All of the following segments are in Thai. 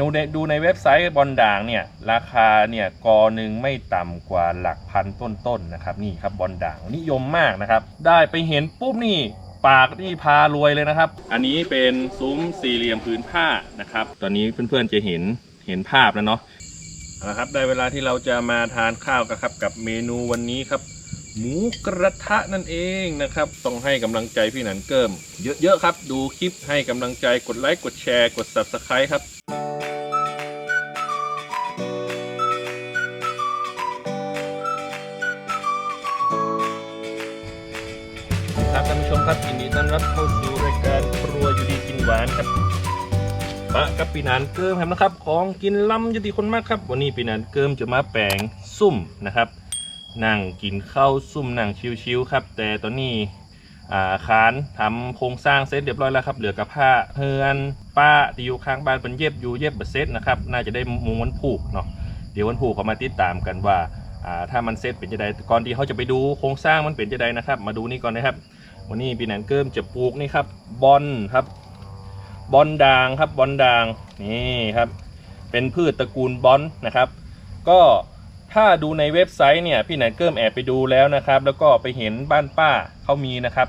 ดูในดูในเว็บไซต์บอลด่างเนี่ยราคาเนี่ยกอหนึ่งไม่ต่ำกว่าหลักพันต้นๆนะครับนี่ครับบอลด่างนิยมมากนะครับ ได้ไปเห็นปุ๊บนี่ปากนี่พารวยเลยนะครับ อันนี้เป็นซุ้มสี่เหลี่ยมพื้นผ้านะครับ ตอนนี้เพื่อนๆจะเห็นเห็นภาพแล้วเนาะเอาละครับได้เวลาที่เราจะมาทานข้าวกันครับ กับเมนูวันนี้ครับ หมูกระทะนั่นเองนะครับ ต้องให้กำลังใจพี่หนันเกิม เยอะๆครับ ดูคลิปให้กำลังใจกดไลค์กดแชร์กด subscribe ครับ ผู้ชมครับยินดีต้อนรับเข้าสู่รายการครัวอยู่ดีกินหวานครับปะกับปีนานเกิมครับนะครับ ของกินล้ำยุติคนมากครับ วันนี้ปีนานเกิมจะมาแปลงซุ่มนะครับ นั่งกินข้าวซุ่มนั่งชิวๆครับ แต่ตอนนี้อ่าคานทำโครงสร้างเสร็จเรียบร้อยแล้วครับ เหลือกับผ้าเฮือนป้าที่อยู่ข้างบ้านเป็นเย็บอยู่เย็บเบดเซ็ตนะครับ น่าจะได้ม้วนผูกเนาะ เดี๋ยววันผูกเขามาติดตามกันว่าอ่าถ้ามันเสร็จเป็นจะไดก่อนที่เขาจะไปดูโครงสร้างมันเป็นจะไดนะครับ มาดูนี่ก่อนนะครับ วันนี้ปีแหนนเกิมจะปลูกนี่ครับบอนครับบอนด่างครับบอนด่างนี่ครับ เป็นพืชตระกูลบอนนะครับ ก็ถ้าดูในเว็บไซต์เนี่ยพี่หนนเกิมแอบไปดูแล้วนะครับ แล้วก็ไปเห็นบ้านป้าเขามีนะครับ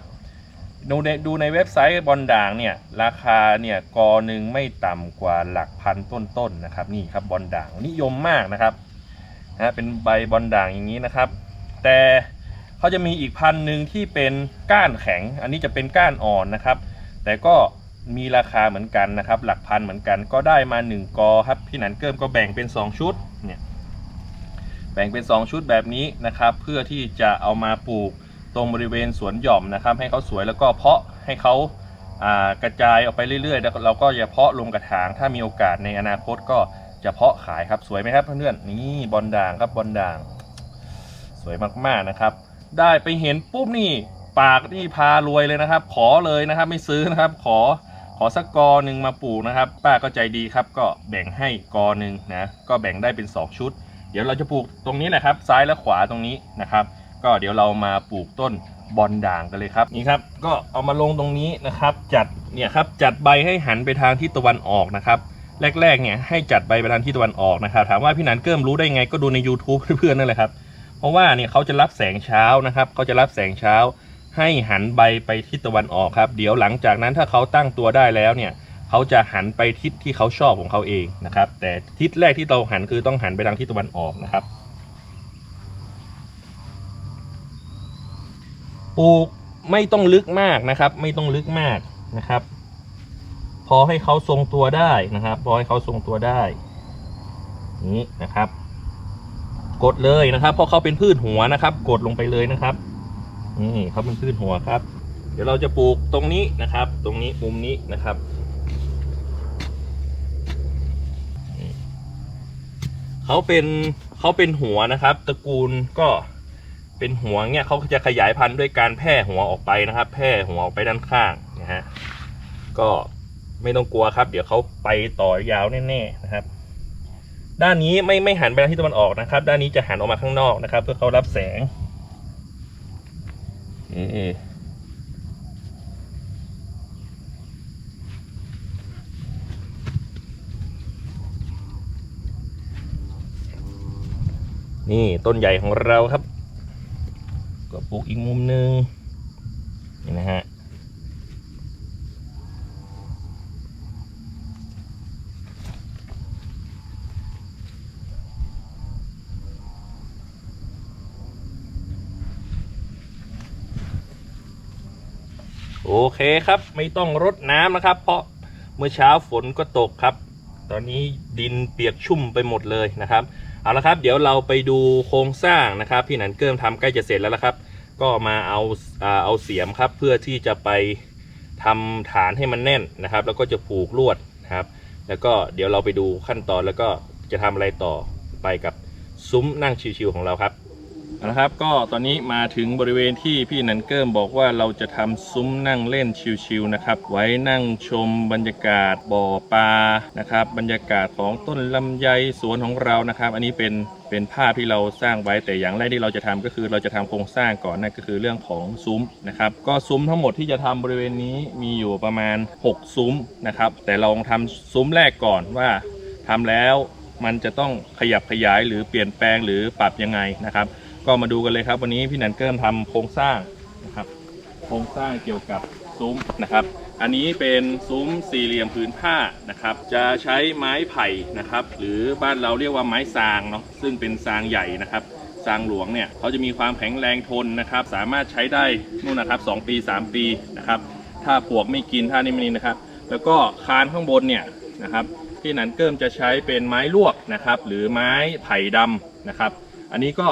ดูในดูในเว็บไซต์บอนด่างเนี่ยราคาเนี่ยกอหนึ่งไม่ต่ำกว่าหลักพันต้นๆนะครับนี่ครับบอนด่างนิยมมากนะครับนะเป็นใบบอนด่างอย่างนี้นะครับ แต่ เขาจะมีอีกพันหนึ่งที่เป็นก้านแข็ง อันนี้จะเป็นก้านอ่อนนะครับ แต่ก็มีราคาเหมือนกันนะครับ หลักพันเหมือนกันก็ได้มา 1กอครับพี่หนันเกิมก็แบ่งเป็น 2 ชุดเนี่ยแบ่งเป็น 2 ชุดแบบนี้นะครับ เพื่อที่จะเอามาปลูกตรงบริเวณสวนหย่อมนะครับ ให้เขาสวยแล้วก็เพาะให้เขาากระจายออกไปเรื่อยๆแล้วเราก็จะเพาะลงกระถางถ้ามีโอกาสในอนาคตก็จะเพาะขายครับสวยไหมครับเพื่อนๆนี่บอลด่างครับบอลด่าง สวยมากๆนะครับ ได้ไปเห็นปุ๊บนี่ปากนี่พารวยเลยนะครับ ขอเลยนะครับไม่ซื้อนะครับ ขอขอสักกอหนึ่งมาปลูกนะครับ ป้าก็ใจดีครับ ก็แบ่งให้กอหนึ่งนะก็แบ่งได้เป็น 2 ชุด เดี๋ยวเราจะปลูกตรงนี้แหละครับ ซ้ายและขวาตรงนี้นะครับ ก็เดี๋ยวเรามาปลูกต้นบอนด่างกันเลยครับนี่ครับ ก็เอามาลงตรงนี้นะครับ จัดเนี่ยครับจัดใบให้หันไปทางทิศตะวันออกนะครับแรกๆเนี่ยให้จัดใบไปทางทิศตะวันออกนะครับถามว่าพี่หนันเกิมรู้ได้ไงก็ดูใน YouTube เพื่อนๆนั่นแหละครับ เพราะว่าเนี่ยเขาจะรับแสงเช้านะครับเขาจะรับแสงเช้า ให้หันใบไปทิศตะวันออกครับ เดี๋ยวหลังจากนั้นถ้าเขาตั้งตัวได้แล้วเนี่ยเขาจะหันไปทิศที่เขาชอบของเขาเองนะครับ แต่ทิศแรกที่เราหันคือต้องหันไปทางทิศตะวันออกนะครับปลูกไม่ต้องลึกมากนะครับ ไม่ต้องลึกมากนะครับ พอให้เขาทรงตัวได้นะครับ พอให้เขาทรงตัวได้นี้นะครับ กดเลยนะครับ เพราะเขาเป็นพืชหัวนะครับ กดลงไปเลยนะครับ นี่เขาเป็นพืชหัวครับ เดี๋ยวเราจะปลูกตรงนี้นะครับ ตรงนี้มุมนี้นะครับเขาเป็นเขาเป็นหัวนะครับ ตระกูลก็เป็นหัวเนี่ยเขาจะขยายพันธุ์ด้วยการแพร่หัวออกไปนะครับ แพร่หัวออกไปด้านข้างนะฮะก็ไม่ต้องกลัวครับ เดี๋ยวเขาไปต่อยาวแน่ๆนะครับ ด้านนี้ไม่ไม่หันไปทางทิศตะวันออกนะครับ ด้านนี้จะหันออกมาข้างนอกนะครับ เพื่อเขารับแสงนี่นี่ต้นใหญ่ของเราครับ ก็ปลูกอีกมุมหนึ่งนี่นะฮะ โอเคครับไม่ต้องรดน้ำนะครับ เพราะเมื่อเช้าฝนก็ตกครับ ตอนนี้ดินเปียกชุ่มไปหมดเลยนะครับเอาละครับเดี๋ยวเราไปดูโครงสร้างนะครับ พี่หนันเกิมทำใกล้จะเสร็จแล้วละครับ ก็มาเอาอ่าเอาเสียมครับ เพื่อที่จะไปทำฐานให้มันแน่นนะครับ แล้วก็จะผูกลวดนะครับ แล้วก็เดี๋ยวเราไปดูขั้นตอนแล้วก็จะทำอะไรต่อไปกับซุ้มนั่งชิวๆของเราครับ เอาละครับก็ตอนนี้มาถึงบริเวณที่พี่นันเกิมบอกว่าเราจะทำซุ้มนั่งเล่นชิวๆนะครับ ไว้นั่งชมบรรยากาศบ่อปลานะครับ บรรยากาศของต้นลำไยสวนของเรานะครับ อันนี้เป็นเป็นภาพที่เราสร้างไว้แต่อย่างแรกที่เราจะทำก็คือเราจะทำโครงสร้างก่อนนั่นก็คือเรื่องของซุ้มนะครับ ก็ซุ้มทั้งหมดที่จะทำบริเวณนี้มีอยู่ประมาณ 6 ซุ้มนะครับ แต่เราลองทำซุ้มแรกก่อนว่าทำแล้วมันจะต้องขยับขยายหรือเปลี่ยนแปลงหรือปรับยังไงนะครับ ก็มาดูกันเลยครับ วันนี้พี่หนันเกิมทำโครงสร้างนะครับ โครงสร้างเกี่ยวกับซุ้มนะครับ อันนี้เป็นซุ้มสี่เหลี่ยมผืนผ้านะครับ จะใช้ไม้ไผ่นะครับ หรือบ้านเราเรียกว่าไม้ซางเนาะซึ่งเป็นซางใหญ่นะครับซางหลวงเนี่ยเขาจะมีความแข็งแรงทนนะครับ สามารถใช้ได้นู่นนะครับ 2 ปี 3 ปีนะครับ ถ้าปวกไม่กินถ้านี่ไม่นี่นะครับ แล้วก็คานข้างบนเนี่ยนะครับที่หนันเกิมจะใช้เป็นไม้ลวกนะครับ หรือไม้ไผ่ดำนะครับ อันนี้ก็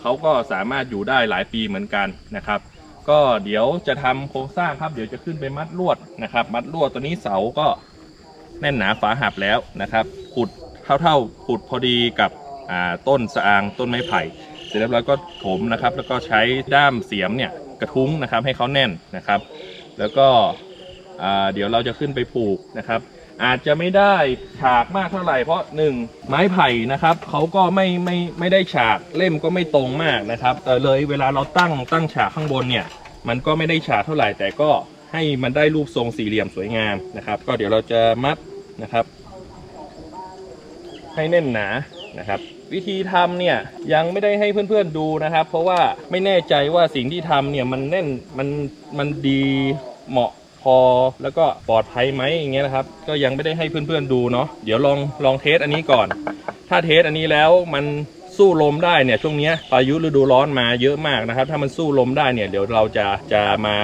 เขาก็สามารถอยู่ได้หลายปีเหมือนกันนะครับ ก็เดี๋ยวจะทำโครงสร้างครับ เดี๋ยวจะขึ้นไปมัดลวดนะครับ มัดลวดตัวนี้เสาก็แน่นหนาฝาหับแล้วนะครับ ขุดเท่าๆขุดพอดีกับต้นสะอางต้นไม้ไผ่ เสร็จเรียบร้อยก็ถมนะครับ แล้วก็ใช้ด้ามเสียมเนี่ยกระทุ้งนะครับให้เขาแน่นนะครับ แล้วก็เดี๋ยวเราจะขึ้นไปผูกนะครับ อาจจะไม่ได้ฉากมากเท่าไหร่เพราะหนึ่งไม้ไผ่นะครับเขาก็ไม่ไม่ไม่ได้ฉากเล่มก็ไม่ตรงมากนะครับแต่เลยเวลาเราตั้งตั้งฉากข้างบนเนี่ย มันก็ไม่ได้ฉากเท่าไหร่แต่ก็ให้มันได้รูปทรงสี่เหลี่ยมสวยงามนะครับ ก็เดี๋ยวเราจะมัดนะครับ ให้แน่นหนานะครับวิธีทำเนี่ยยังไม่ได้ให้เพื่อนๆดูนะครับ เพราะว่าไม่แน่ใจว่าสิ่งที่ทำเนี่ยมันแน่นมันมันดีเหมาะ พอแล้วก็ปลอดภัยไหมอย่างเงี้ยนะครับ ก็ยังไม่ได้ให้เพื่อนๆดูเนาะเดี๋ยวลองลองเทสอันนี้ก่อน ถ้าเทสอันนี้แล้วมันสู้ลมได้เนี่ยช่วงเนี้ยพายุฤดูร้อนมาเยอะมากนะครับ ถ้ามันสู้ลมได้เนี่ยเดี๋ยวเราจะจะมา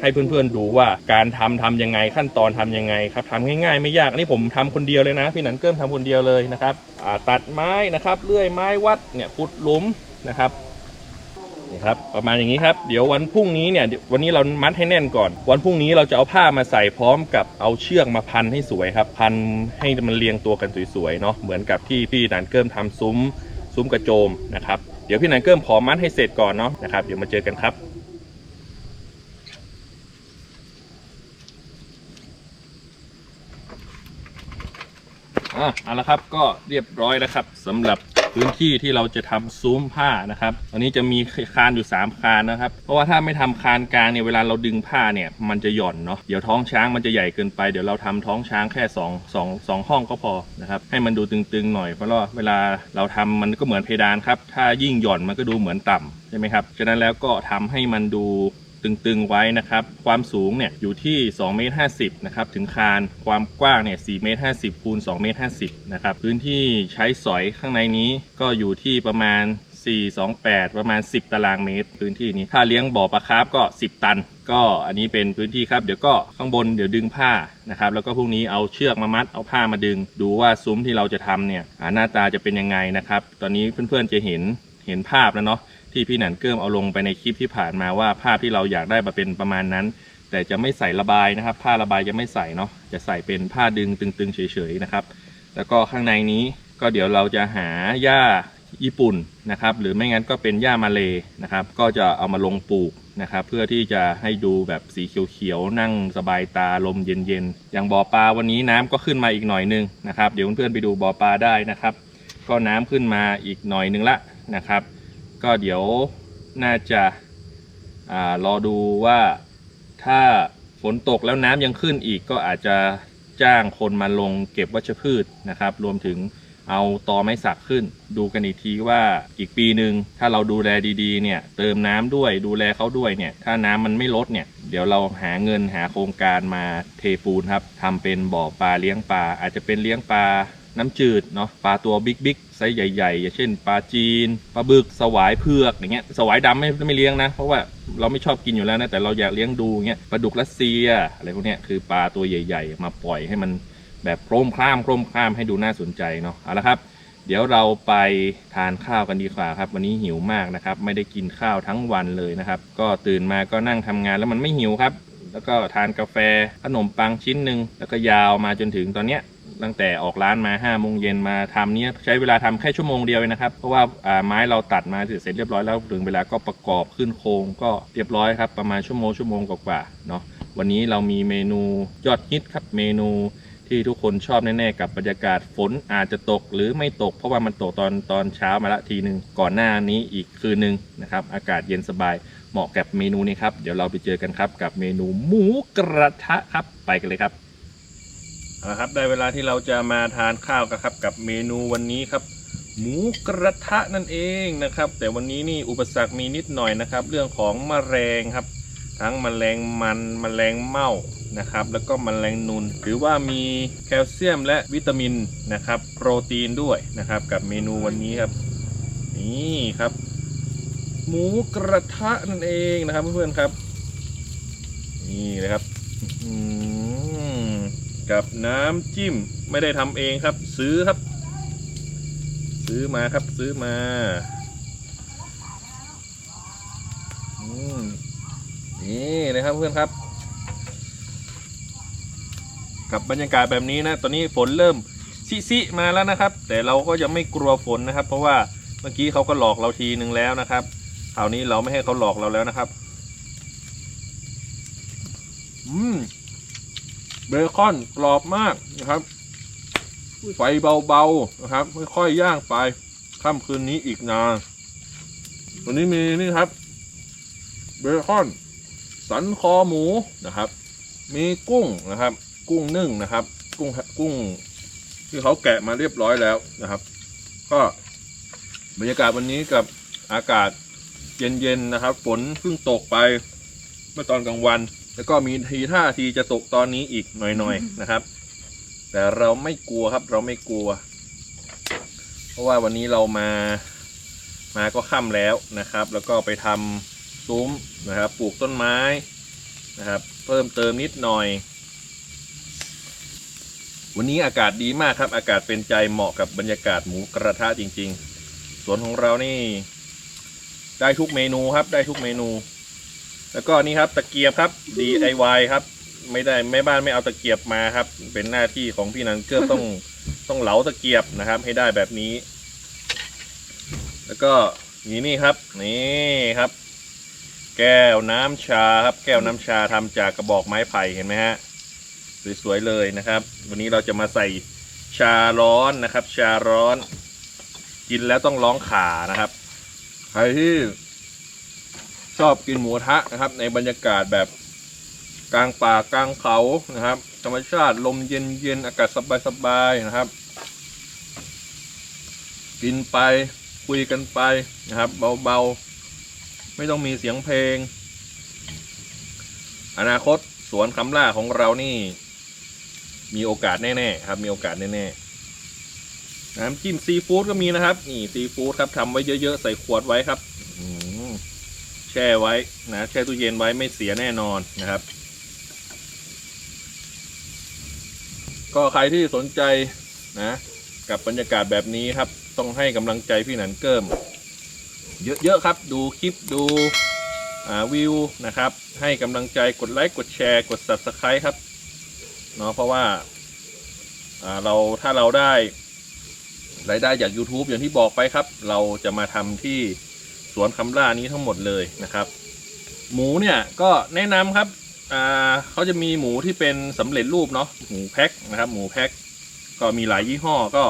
ให้เพื่อนๆดูว่าการทำทำยังไงขั้นตอนทำยังไงครับทำง่ายๆไม่ยากอันนี้ผมทำคนเดียวเลยนะ พี่หนันเกิ้มทำคนเดียวเลยนะครับตัดไม้นะครับเลื่อยไม้วัดเนี่ยขุดหลุมนะครับ ครับประมาณอย่างนี้ครับเดี๋ยววันพรุ่งนี้เนี่ยวันนี้เรามัดให้แน่นก่อน วันพรุ่งนี้เราจะเอาผ้ามาใส่พร้อมกับเอาเชือกมาพันให้สวยครับ พันให้มันเรียงตัวกันสวยๆเนาะเหมือนกับที่พี่นันเกิมทำซุ้มซุ้มกระโจมนะครับเดี๋ยวพี่นันเกิมขอมัดให้เสร็จก่อนเนาะนะครับเดี๋ยวมาเจอกันครับอะเอาละครับก็เรียบร้อยแล้วครับสำหรับ พื้นที่ที่เราจะทำซุ้มผ้านะครับตอนนี้จะมีคานอยู่ 3 คานนะครับ เพราะว่าถ้าไม่ทำคานกลางเนี่ยเวลาเราดึงผ้าเนี่ยมันจะหย่อนเนาะเดี๋ยวท้องช้างมันจะใหญ่เกินไปเดี๋ยวเราทำท้องช้างแค่2 2 2ห้องก็พอนะครับให้มันดูตึงๆหน่อยเพราะว่าเวลาเราทำมันก็เหมือนเพดานครับถ้ายิ่งหย่อนมันก็ดูเหมือนต่ำใช่ไหมครับฉะนั้นแล้วก็ทำให้มันดู ตึงๆไว้นะครับ ความสูงเนี่ยอยู่ที่2เมตร50นะครับถึงคานความกว้างเนี่ย4เมตร50คูณ2เมตร50นะครับพื้นที่ใช้สอยข้างในนี้ก็อยู่ที่ประมาณ 428 ประมาณ 10 ตารางเมตร พื้นที่นี้ถ้าเลี้ยงบ่อปลาคาร์ฟก็ 10 ตัน ก็อันนี้เป็นพื้นที่ครับ เดี๋ยวก็ข้างบนเดี๋ยวดึงผ้านะครับ แล้วก็พรุ่งนี้เอาเชือกมามัดเอาผ้ามาดึง ดูว่าซุ้มที่เราจะทำเนี่ยหน้าตาจะเป็นยังไงนะครับ ตอนนี้เพื่อนๆจะเห็นเห็นภาพแล้วเนาะ ที่พี่หนันเกิมเอาลงไปในคลิปที่ผ่านมาว่าภาพที่เราอยากได้มาเป็นประมาณนั้น แต่จะไม่ใส่ระบายนะครับ ผ้าระบายจะไม่ใส่เนาะจะใส่เป็นผ้าดึงตึงๆเฉยๆนะครับ แล้วก็ข้างในนี้ก็เดี๋ยวเราจะหาหญ้าญี่ปุ่นนะครับ หรือไม่งั้นก็เป็นหญ้ามาเลนะครับ ก็จะเอามาลงปลูกนะครับ เพื่อที่จะให้ดูแบบสีเขียวๆนั่งสบายตาลมเย็นๆอย่างบ่อปลาวันนี้น้ำก็ขึ้นมาอีกหน่อยนึงนะครับ เดี๋ยวเพื่อนๆไปดูบ่อปลาได้นะครับ ก็น้ำขึ้นมาอีกหน่อยนึงละนะครับ ก็เดี๋ยวน่าจะอารอดูว่าถ้าฝนตกแล้วน้ำยังขึ้นอีกก็อาจจะจ้างคนมาลงเก็บวัชพืชนะครับ รวมถึงเอาตอไม้สักขึ้น ดูกันอีกทีว่าอีกปีหนึ่งถ้าเราดูแลดีๆเนี่ยเติมน้ำด้วยดูแลเขาด้วยเนี่ยถ้าน้ำมันไม่ลดเนี่ยเดี๋ยวเราหาเงินหาโครงการมาเทปูนครับทำเป็นบ่อปลาเลี้ยงปลาอาจจะเป็นเลี้ยงปลา น้ำจืดเนาะปลาตัวบิ๊กบิ๊กไซส์ใหญ่ๆอย่างเช่นปลาจีนปลาบึกสวายเผือกอย่างเงี้ยสวายดำไม่ไม่เลี้ยงนะ เพราะว่าเราไม่ชอบกินอยู่แล้วนะแต่เราอยากเลี้ยงดูเงี้ยปลาดุกรัสเซียอะไรพวกเนี้ยคือปลาตัวใหญ่ ๆ มาปล่อยให้มันแบบโครมคล่ามโครมคล่ามให้ดูน่าสนใจเนาะเอาละครับ เดี๋ยวเราไปทานข้าวกันดีกว่าครับ วันนี้หิวมากนะครับ ไม่ได้กินข้าวทั้งวันเลยนะครับ ก็ตื่นมาก็นั่งทำงานแล้วมันไม่หิวครับ แล้วก็ทานกาแฟขนมปังชิ้นหนึ่งแล้วก็ยาวมาจนถึงตอนเนี้ย ตั้งแต่ออกร้านมา5้าโมงเย็นมาทำเนี้ยใช้เวลาทำแค่ชั่วโมงเดียวเองนะครับ เพราะว่าอ่าไม้เราตัดมาเสร็จเรียบร้อยแล้วถึงเวลาก็ประกอบขึ้นโครงก็เรียบร้อยครับประมาณชั่วโมงชั่วโมงกว่าๆเนาะวันนี้เรามีเมนูยอดฮิตครับเมนูที่ทุกคนชอบแน่ๆกับบรรยากาศฝนอาจจะตกหรือไม่ตก เพราะว่ามันตกตอนตอนเช้ามาละทีหนึ่งก่อนหน้านี้อีกคืนหนึ่งนะครับ อากาศเย็นสบายเหมาะกับเมนูนี้ครับ เดี๋ยวเราไปเจอกันครับ กับเมนูหมูกระทะครับ ไปกันเลยครับ เอาละครับได้เวลาที่เราจะมาทานข้าวกันครับกับเมนูวันนี้ครับ หมูกระทะนั่นเองนะครับ แต่วันนี้นี่อุปสรรคมีนิดหน่อยนะครับ เรื่องของแมลงครับ ทั้งแมลงมันแมลงเม่านะครับ แล้วก็แมลงนุนหรือว่ามีแคลเซียมและวิตามินนะครับ โปรตีนด้วยนะครับ กับเมนูวันนี้ครับ นี่ครับ หมูกระทะนั่นเองนะครับเพื่อนๆครับ นี่เลยครับ อืม กับน้ำจิ้มไม่ได้ทำเองครับ ซื้อครับ ซื้อมาครับซื้อมาอืมนี่นะครับเพื่อนครับ กับบรรยากาศแบบนี้นะ ตอนนี้ฝนเริ่มซิซิมาแล้วนะครับ แต่เราก็ยังไม่กลัวฝนนะครับ เพราะว่าเมื่อกี้เขาก็หลอกเราทีหนึ่งแล้วนะครับคราวนี้เราไม่ให้เขาหลอกเราแล้วนะครับ อืม เบคอนกรอบมากนะครับ ไฟเบาๆนะครับค่อยๆย่างไปค่ำคืนนี้อีกนานวันนี้มีนี่ครับ เบคอนสันคอหมูนะครับ มีกุ้งนะครับ กุ้งนึ่งนะครับ กุ้งกุ้งที่เขาแกะมาเรียบร้อยแล้วนะครับ ก็บรรยากาศวันนี้กับอากาศเย็นๆนะครับ ฝนเพิ่งตกไปเมื่อตอนกลางวัน แล้วก็มีทีท่าทีจะตกตอนนี้อีกหน่อยๆนะครับ แต่เราไม่กลัวครับ เราไม่กลัว เพราะว่าวันนี้เรามามาก็ค่ำแล้วนะครับ แล้วก็ไปทำซุ้มนะครับ ปลูกต้นไม้นะครับ เพิ่มเติมนิดหน่อย วันนี้อากาศดีมากครับ อากาศเป็นใจเหมาะกับบรรยากาศหมูกระทะจริง ๆ สวนของเรานี่ ได้ทุกเมนูครับ ได้ทุกเมนู แล้วก็นี่ครับตะเกียบครับ DIY ครับ ไม่ได้แม่บ้านไม่เอาตะเกียบมาครับ เป็นหน้าที่ของพี่นันเกื้อต้องต้องเหลาตะเกียบนะครับ ให้ได้แบบนี้ แล้วก็นี่นี่ครับ นี่ครับ แก้วน้ำชาครับ แก้วน้ำชาทำจากกระบอกไม้ไผ่เห็นไหมฮะสวยๆเลยนะครับ วันนี้เราจะมาใส่ชาร้อนนะครับ ชาร้อน กินแล้วต้องร้องขานะครับใครที่ ชอบกินหมูทะนะครับ ในบรรยากาศแบบกลางป่ากลางเขานะครับ ธรรมชาติลมเย็นเย็นอากาศสบายๆนะครับ กินไปคุยกันไปนะครับ เบาๆ ไม่ต้องมีเสียงเพลง อนาคตสวนคำล่าของเรานี่ มีโอกาสแน่ๆครับ มีโอกาสแน่ๆน้ำจิ้มซีฟู้ดก็มีนะครับ นี่ซีฟู้ดครับทำไว้เยอะๆ ใส่ขวดไว้ครับ แช่ไว้นะแช่ตู้เย็นไว้ไม่เสียแน่นอนนะครับ ก็ใครที่สนใจนะกับบรรยากาศแบบนี้ครับ ต้องให้กำลังใจพี่หนันเกิมเยอะๆครับ ดูคลิปดูวิวนะครับ ให้กำลังใจกดไลค์กดแชร์ กด subscribe ครับเนาะเพราะว่าอ่าเราถ้าเราได้รายได้จาก YouTube อย่างที่บอกไปครับ เราจะมาทำที่ สวนคำล่านี้ทั้งหมดเลยนะครับ หมูเนี่ยก็แนะนำครับอ่าเขาจะมีหมูที่เป็นสำเร็จรูปเนาะหมูแพ็คนะครับ หมูแพ็คก็มีหลายยี่ห้อก็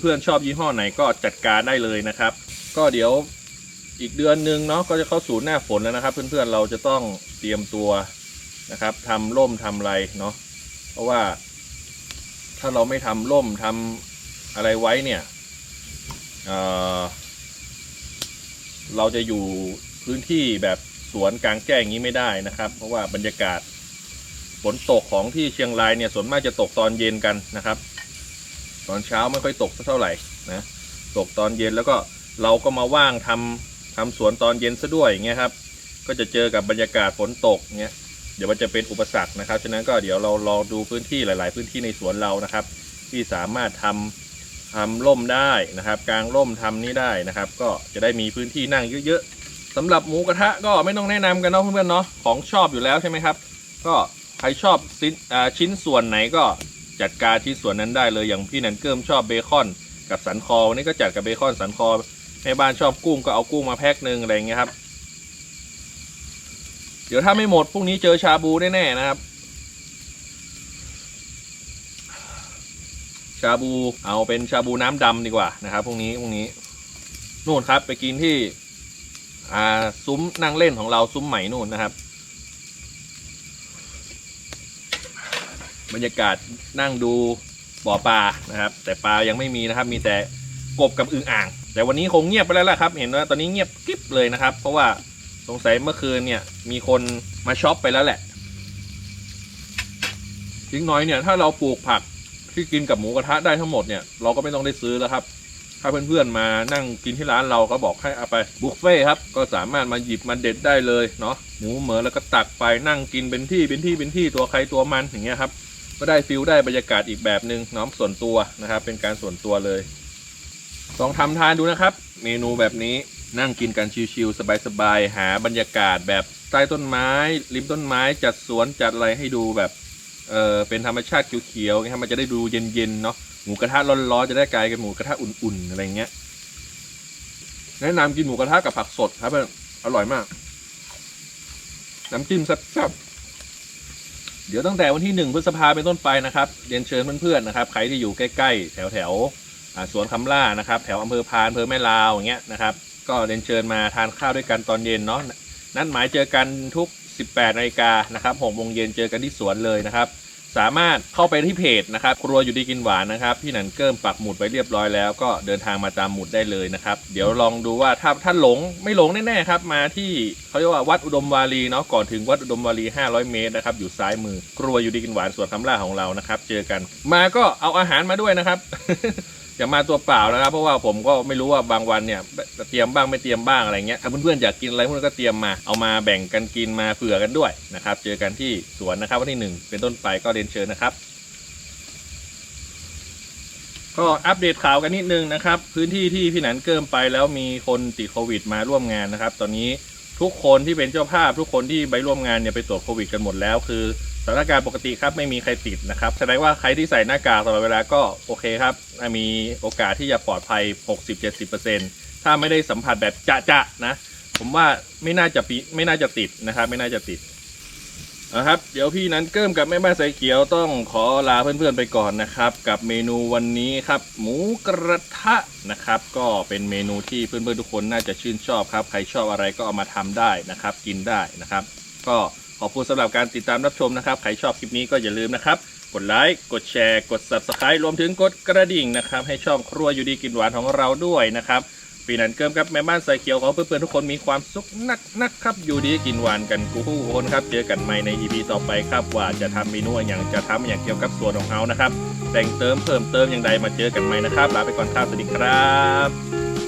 เพื่อนๆชอบยี่ห้อไหนก็จัดการได้เลยนะครับ ก็เดี๋ยวอีกเดือนนึงเนาะก็จะเข้าสู่หน้าฝนแล้วนะครับ เพื่อนๆเราจะต้องเตรียมตัวนะครับทำร่มทำอะไรเนาะเพราะว่า ถ้าเราไม่ทำร่มทำอะไรไว้เนี่ย เอ่อ เราจะอยู่พื้นที่แบบสวนกลางแจ้งอย่างนี้ไม่ได้นะครับ เพราะว่าบรรยากาศฝนตกของที่เชียงรายเนี่ยส่วนมากจะตกตอนเย็นกันนะครับ ตอนเช้าไม่ค่อยตกเท่าไหร่นะตกตอนเย็นแล้วก็เราก็มาว่างทำทำสวนตอนเย็นซะด้วยอย่างเงี้ยครับ ก็จะเจอกับบรรยากาศฝนตกเงี้ยเดี๋ยวมันจะเป็นอุปสรรคนะครับ ฉะนั้นก็เดี๋ยวเรารองดูพื้นที่หลาย ๆ พื้นที่ในสวนเรานะครับ ที่สามารถทำ ทำร่มได้นะครับ กลางร่มทำนี้ได้นะครับ ก็จะได้มีพื้นที่นั่งเยอะๆสำหรับหมูกระทะก็ไม่ต้องแนะนำกันเนาะเพื่อนๆเนาะของชอบอยู่แล้วใช่ไหมครับ ก็ใครชอบชิ้นชิ้นส่วนไหนก็จัดการชิ้นส่วนนั้นได้เลยอย่างพี่นันเกิมชอบเบคอนกับสันคอวันนี้ก็จัดกับเบคอนสันคอแม่บ้านชอบกุ้งก็เอากุ้งมาแพ็คหนึ่งอะไรอย่างเงี้ยครับ เดี๋ยวถ้าไม่หมดพรุ่งนี้เจอชาบูแน่ๆนะครับาบูเอาเป็นชาบูน้ำดำดีกว่านะครับพรุ่งนี้พรุ่งนี้นู่นครับ ไปกินที่อ่าซุ้มนั่งเล่นของเราซุ้มใหม่นู่นนะครับ บรรยากาศนั่งดูบ่อปลานะครับ แต่ปลายังไม่มีนะครับ มีแต่กบกับอึ่งอ่าง แต่วันนี้คงเงียบไปแล้วล่ะครับ เห็นว่าตอนนี้เงียบกริบเลยนะครับ เพราะว่าสงสัยเมื่อคืนเนี่ย มีคนมาช็อปไปแล้วแหละทิ้งน้อยเนี่ยถ้าเราปลูกผัก ที่กินกับหมูกระทะได้ทั้งหมดเนี่ยเราก็ไม่ต้องได้ซื้อแล้วครับ ถ้าเพื่อนๆมานั่งกินที่ร้านเราก็บอกให้เอาไปบุฟเฟ่ครับก็สามารถมาหยิบมาเด็ดได้เลยเนาะหมูเหมือแล้วก็ตักไปนั่งกินเป็นที่เป็นที่เป็นที่ตัวใครตัวมันอย่างเงี้ยครับก็ได้ฟิลได้บรรยากาศอีกแบบหนึ่งน้องส่วนตัวนะครับ เป็นการส่วนตัวเลยลองทำทานดูนะครับ เมนูแบบนี้นั่งกินกันชิวๆสบายๆหาบรรยากาศแบบใต้ต้นไม้ ริมต้นไม้จัดสวนจัดอะไรให้ดูแบบ เออเป็นธรรมชาติเขียวๆนะครับมันจะได้ดูเย็นๆเนาะหมูกระทะร้อนๆจะได้กลายเป็นหมูกระทะอุ่นๆอะไรเงี้ยแนะนำกินหมูกระทะกับผักสดครับเพื่อนอร่อยมาก น้ำจิ้มแซ่บๆเดี๋ยวตั้งแต่วันที่หนึ่งพฤษภาเป็นต้นไปนะครับเรียนเชิญเพื่อนๆนะครับใครที่อยู่ใกล้ๆแถวแถวๆสวนคำล่านะครับ แถวอำเภอพานอำเภอแม่ลาวอย่างเงี้ยนะครับ ก็เรียนเชิญมาทานข้าวด้วยกันตอนเย็นเนาะนัดหมายเจอกันทุก 18นาฬิกานะครับ6โมงเย็นเจอกันที่สวนเลยนะครับสามารถเข้าไปที่เพจนะครับครัวอยู่ดีกินหวานนะครับพี่หนันเกิมปักหมุดไว้เรียบร้อยแล้วก็เดินทางมาตามหมุดได้เลยนะครับเดี๋ยวลองดูว่าถ้าถ้าหลงไม่หลงแน่ๆครับมาที่เขาเรียกว่าวัดอุดมวารีเนาะก่อนถึงวัดอุดมวารี 500 เมตรนะครับอยู่ซ้ายมือครัวอยู่ดีกินหวานสวนคำล่าของเรานะครับเจอกัน มาก็เอาอาหารมาด้วยนะครับ อย่ามาตัวเปล่านะครับ เพราะว่าผมก็ไม่รู้ว่าบางวันเนี่ยเตรียมบ้างไม่เตรียมบ้างอะไรเงี้ยถ้าเพื่อนๆอยากกินอะไรพวกนั้นก็เตรียมมาเอามาแบ่งกันกินมาเผื่อกันด้วยนะครับ เจอกันที่สวนนะครับวันที่หนึ่งเป็นต้นไปก็เรียนเชิญนะครับ ก็อัปเดตข่าวกันนิดนึงนะครับ พื้นที่ที่พี่หนันเกิมไปแล้วมีคนติดโควิดมาร่วมงานนะครับ ตอนนี้ทุกคนที่เป็นเจ้าภาพทุกคนที่ไปร่วมงานเนี่ยไปตรวจโควิดกันหมดแล้วคือ สถานการณ์ปกติครับไม่มีใครติดนะครับแสดงว่าใครที่ใส่หน้ากากตลอดเวลาก็โอเคครับ มีโอกาสที่จะปลอดภัย 60-70%ถ้าไม่ได้สัมผัสแบบจะๆนะ ผมว่าไม่น่าจะปีไม่น่าจะติดนะครับ ไม่น่าจะติดนะครับเดี๋ยวพี่นั้นเกิ้มกับแม่บ้านสายเขียวต้องขอลาเพื่อนๆไปก่อนนะครับ กับเมนูวันนี้ครับ หมูกระทะนะครับ ก็เป็นเมนูที่เพื่อนๆทุกคนน่าจะชื่นชอบครับ ใครชอบอะไรก็เอามาทำได้นะครับ กินได้นะครับ ก็ ขอบคุณสำหรับการติดตามรับชมนะครับ ใครชอบคลิปนี้ก็อย่าลืมนะครับ กดไลค์ กดแชร์ กด subscribe รวมถึงกดกระดิ่งนะครับ ให้ช่องครัวอยู่ดีกินหวานของเราด้วยนะครับปีนันเกิมครับแม่บ้านสายเขียวของเพื่อนๆทุกคนมีความสุขนักนักครับอยู่ดีกินหวานกันกูคู่คนครับเจอกันใหม่ใน EP ต่อไปครับว่าจะทำเมนูอย่างจะทำอย่างเกี่ยวกับส่วนของเขานะครับแต่งเติมเพิ่มเติมอย่างใดมาเจอกันใหม่นะครับลาไปก่อนครับสวัสดีครับ